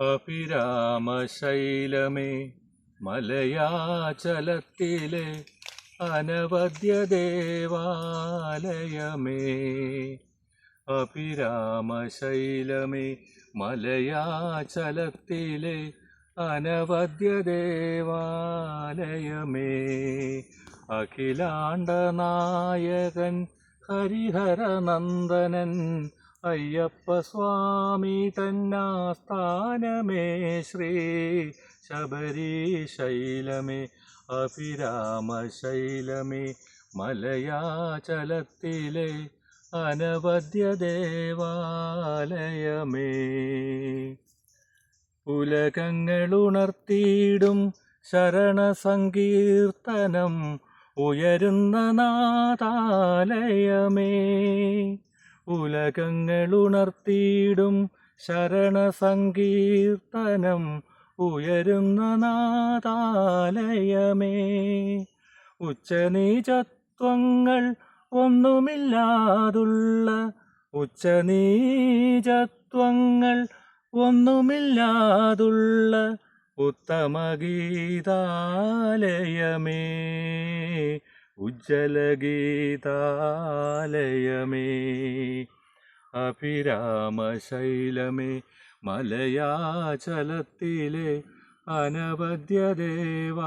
അഭിരാമശൈലമേ മലയാചലത്തിലെ അനവദ്യ ദേവാലയമേ അഭിരാമശൈലമേ മലയാചലത്തിലെ അനവദ്യ ദേവാലയമേ അഖിലാണ്ട നായകൻ ഹരിഹരനന്ദനൻ അയ്യപ്പസ്വാമി തന്നാസ്ഥാനമേ ശ്രീ ശബരീശൈലമേ അഭിരാമശൈലമേ മലയാചലത്തിലെ അനവധ്യ ദേവാലയമേ. ഉലകങ്ങളുണർത്തിയിടും ശരണസങ്കീർത്തനം ഉയരുന്ന നാദാലയമേ ഉലകങ്ങളുണർത്തിയിടും ശരണസങ്കീർത്തനം ഉയരുന്ന നാദാലയമേ ഉച്ചനീചത്വങ്ങൾ ഒന്നുമില്ലാതുള്ള ഉച്ചനീചത്വങ്ങൾ ഒന്നുമില്ലാതുള്ള ഉത്തമഗീതാലയമേ. ഉജ്ജലഗീതാലയമേ അഭിരാമശൈലമേ മലയാചലത്തിലെ അനവധ്യ ദേവാലയമേ